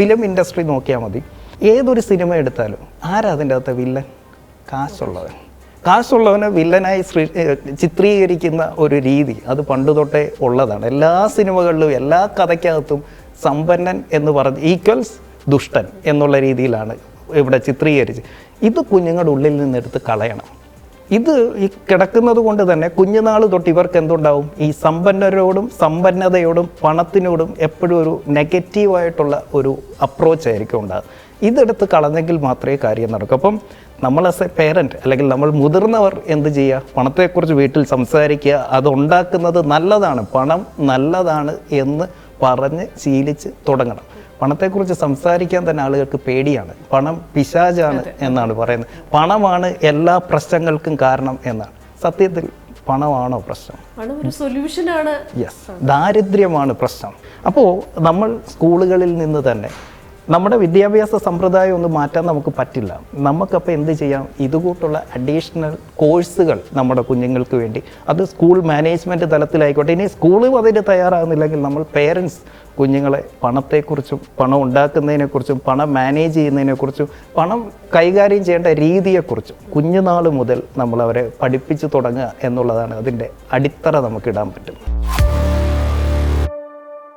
Film industry നോക്കിയാൽ മതി. ഏതൊരു സിനിമ എടുത്താലും ആരാ അതിന്റെ അകത്തെ വില്ലൻ? കാശുള്ളവൻ. കാശുള്ളവനെ വില്ലനായി സൃ- ചിത്രീകരിക്കുന്ന ഒരു രീതി അത് പണ്ട് തൊട്ടേ ഉള്ളതാണ്. എല്ലാ സിനിമകളിലും എല്ലാ കഥയ്ക്കകത്തും സമ്പന്നൻ എന്ന് പറഞ്ഞ് ഈക്വൽസ് ദുഷ്ടൻ എന്നുള്ള രീതിയിലാണ് ഇവിടെ ചിത്രീകരിച്ച്. ഇത് കുഞ്ഞുങ്ങളുടെ ഉള്ളിൽ നിന്നെടുത്ത് കളയണം. ഇത് ഈ കിടക്കുന്നത് കൊണ്ട് തന്നെ കുഞ്ഞുനാൾ തൊട്ട് ഇവർക്ക് എന്തുണ്ടാവും? ഈ സമ്പന്നരോടും സമ്പന്നതയോടും പണത്തിനോടും എപ്പോഴും ഒരു നെഗറ്റീവായിട്ടുള്ള ഒരു അപ്രോച്ച് ആയിരിക്കും ഉണ്ടാകുക ഇതെടുത്ത് കളഞ്ഞെങ്കിൽ മാത്രമേ കാര്യം നടക്കൂ. അപ്പം നമ്മൾ ആസ് എ പേരന്റ് അല്ലെങ്കിൽ നമ്മൾ മുതിർന്നവർ എന്ത് ചെയ്യുക? പണത്തെക്കുറിച്ച് വീട്ടിൽ സംസാരിക്കുക. അതുണ്ടാക്കുന്നത് നല്ലതാണ്. പണം നല്ലതാണ് എന്ന് പറഞ്ഞ് ശീലിച്ച് തുടങ്ങണം. പണത്തെക്കുറിച്ച് സംസാരിക്കാൻ തന്നെ ആളുകൾക്ക് പേടിയാണ്. പണം പിശാചാണ് എന്നാണ് പറയുന്നത്. പണമാണ് എല്ലാ പ്രശ്നങ്ങൾക്കും കാരണം എന്നാണ്. സത്യത്തിൽ പണമാണോ പ്രശ്നം? സൊല്യൂഷനാണ്. യെസ് ദാരിദ്ര്യമാണ് പ്രശ്നം. അപ്പോൾ നമ്മൾ സ്കൂളുകളിൽ നിന്ന് തന്നെ നമ്മുടെ വിദ്യാഭ്യാസ സമ്പ്രദായം ഒന്നും മാറ്റാൻ നമുക്ക് പറ്റില്ല. നമുക്കപ്പോൾ എന്ത് ചെയ്യാം? ഇതുകൂട്ടുള്ള അഡീഷണൽ കോഴ്സുകൾ നമ്മുടെ കുഞ്ഞുങ്ങൾക്ക് വേണ്ടി. അത് സ്കൂൾ മാനേജ്മെന്റ് തലത്തിലായിക്കോട്ടെ. ഇനി സ്കൂളും അതിന് തയ്യാറാകുന്നില്ലെങ്കിൽ നമ്മൾ പേരൻസ് കുഞ്ഞുങ്ങളെ പണത്തെക്കുറിച്ചും പണം ഉണ്ടാക്കുന്നതിനെക്കുറിച്ചും പണം മാനേജ് ചെയ്യുന്നതിനെക്കുറിച്ചും പണം കൈകാര്യം ചെയ്യേണ്ട രീതിയെക്കുറിച്ചും കുഞ്ഞുനാൾ മുതൽ നമ്മളവരെ പഠിപ്പിച്ചു തുടങ്ങുക എന്നുള്ളതാണ് അതിന്റെ അടിത്തറ നമുക്കിടാൻ പറ്റും.